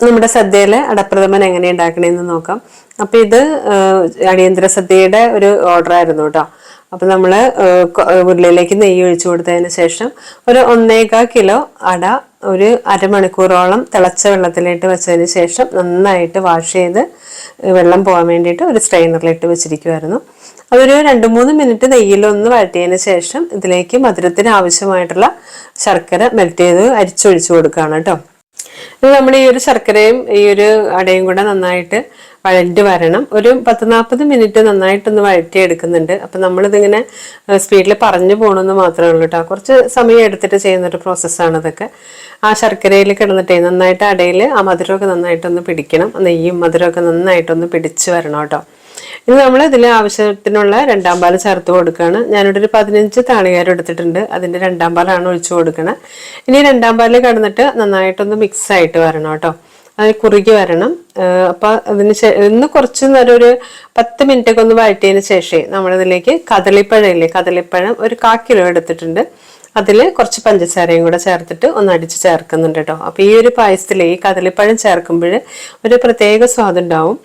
നമ്മുടെ സദ്യയിലെ അടപ്രഥമൻ എങ്ങനെ ഉണ്ടാക്കണമെന്ന് നോക്കാം. അപ്പൊ ഇത് അടിയന്തര സദ്യയുടെ ഒരു ഓർഡർ ആയിരുന്നു കേട്ടോ അപ്പൊ നമ്മൾ ഏഹ്, കൊ- ഉരുളിയിലേക്ക് നെയ്യ് ഒഴിച്ചു കൊടുത്തതിന് ശേഷം ഒരു ഒന്നേകാൽ കിലോ അട ഒരു അരമണിക്കൂറോളം തിളച്ച വെള്ളത്തിലിട്ട് വെച്ചതിന് ശേഷം നന്നായിട്ട് വാഷ് ചെയ്ത് വെള്ളം പോകാൻ വേണ്ടിയിട്ട് ഒരു സ്ട്രെയിനറിലിട്ട് വെച്ചിരിക്കുമായിരുന്നു അതൊരു രണ്ട് മൂന്ന് മിനിറ്റ് നെയ്യിലൊന്ന് വഴറ്റിയതിന് ശേഷം ഇതിലേക്ക് മധുരത്തിന് ആവശ്യമായിട്ടുള്ള ശർക്കര മെൽറ്റ് ചെയ്ത് അരിച്ചൊഴിച്ചു കൊടുക്കുകയാണ് കേട്ടോ ഇത് നമ്മൾ ഈ ഒരു ശർക്കരയും ഈ ഒരു അടയും കൂടെ നന്നായിട്ട് വഴറ്റി വരണം. ഒരു പത്ത് നാൽപ്പത് മിനിറ്റ് നന്നായിട്ടൊന്ന് വഴറ്റി എടുക്കുന്നുണ്ട് അപ്പം നമ്മളിതിങ്ങനെ സ്പീഡിൽ പറഞ്ഞു പോകണമെന്ന് മാത്രമേ ഉള്ളൂ കേട്ടോ കുറച്ച് സമയം എടുത്തിട്ട് ചെയ്യുന്ന ഒരു പ്രോസസ്സാണ് ഇതൊക്കെ. ആ ശർക്കരയിൽ കിടന്നിട്ടേ നന്നായിട്ട് അടയിൽ ആ മധുരമൊക്കെ നന്നായിട്ടൊന്ന് പിടിക്കണം. നെയ്യും മധുരമൊക്കെ നന്നായിട്ടൊന്ന് പിടിച്ച് വരണം കേട്ടോ ഇനി നമ്മൾ ഇതിന് ആവശ്യത്തിനുള്ള രണ്ടാം പാൽ ചേർത്ത് കൊടുക്കുകയാണ് ഞാനിവിടെ ഒരു പതിനഞ്ച് താളികാരം എടുത്തിട്ടുണ്ട്. അതിന്റെ രണ്ടാം പാലാണ് ഒഴിച്ചു കൊടുക്കുന്നത് ഇനി രണ്ടാം പാലിൽ കടന്നിട്ട് നന്നായിട്ടൊന്ന് മിക്സ് ആയിട്ട് വരണം കേട്ടോ. അത് കുറുകി വരണം. അപ്പോൾ അപ്പൊ അതിന് ഇന്ന് കുറച്ച് നേരം ഒരു പത്ത് മിനിറ്റ് ഒക്കെ ഒന്ന് വഴറ്റിയതിന് ശേഷമേ നമ്മളിതിലേക്ക് കദളിപ്പഴം ഇല്ലേ കദളിപ്പഴം ഒരു കാ കിലോ എടുത്തിട്ടുണ്ട്. അതിൽ കുറച്ച് പഞ്ചസാരയും കൂടെ ചേർത്തിട്ട് ഒന്ന് അടിച്ച് ചേർക്കുന്നുണ്ട് കേട്ടോ. അപ്പോൾ ഈ ഒരു പായസത്തിൽ ഈ കദളിപ്പഴം ചേർക്കുമ്പോൾ ഒരു പ്രത്യേക സ്വാദുണ്ടാവും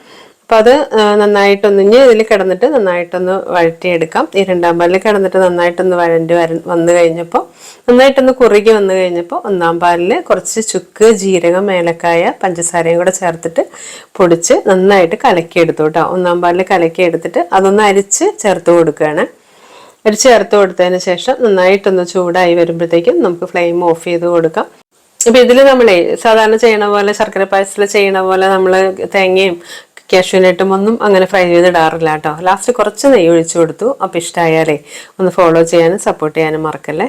അപ്പോൾ അത് നന്നായിട്ടൊന്നിഞ്ഞ് ഇതിൽ കിടന്നിട്ട് നന്നായിട്ടൊന്ന് വഴറ്റിയെടുക്കാം. ഈ രണ്ടാം പാലിൽ കിടന്നിട്ട് നന്നായിട്ടൊന്ന് വഴണ്ടി വര വന്നു കഴിഞ്ഞപ്പോൾ നന്നായിട്ടൊന്ന് കുറുകി വന്നു കഴിഞ്ഞപ്പോൾ ഒന്നാം പാലിൽ കുറച്ച് ചുക്ക് ജീരകം ഏലക്കായ പഞ്ചസാരയും കൂടെ ചേർത്തിട്ട് പൊടിച്ച് നന്നായിട്ട് കലക്കിയെടുത്തു കേട്ടോ. ഒന്നാം പാലിൽ കലക്കിയെടുത്തിട്ട് അതൊന്ന് അരിച്ച് ചേർത്ത് കൊടുക്കുകയാണ്. ഒരു ചേർത്ത് കൊടുത്തതിന് ശേഷം നന്നായിട്ടൊന്ന് ചൂടായി വരുമ്പോഴത്തേക്കും നമുക്ക് ഫ്ലെയിം ഓഫ് ചെയ്ത് കൊടുക്കാം. ഇപ്പൊ ഇതിൽ നമ്മളെ സാധാരണ ചെയ്യണ പോലെ ശർക്കര പായസത്തിൽ ചെയ്യണ പോലെ നമ്മൾ തേങ്ങയും കാഷ്യൂനട്ടും ഒന്നും അങ്ങനെ ഫ്രൈ ചെയ്തിടാറില്ല കേട്ടോ. ലാസ്റ്റ് കുറച്ച് നെയ്യ് ഒഴിച്ചു കൊടുത്തു. അപ്പോൾ ഇഷ്ടമായാലേ ഒന്ന് ഫോളോ ചെയ്യാനും സപ്പോർട്ട് ചെയ്യാനും മറക്കല്ലേ?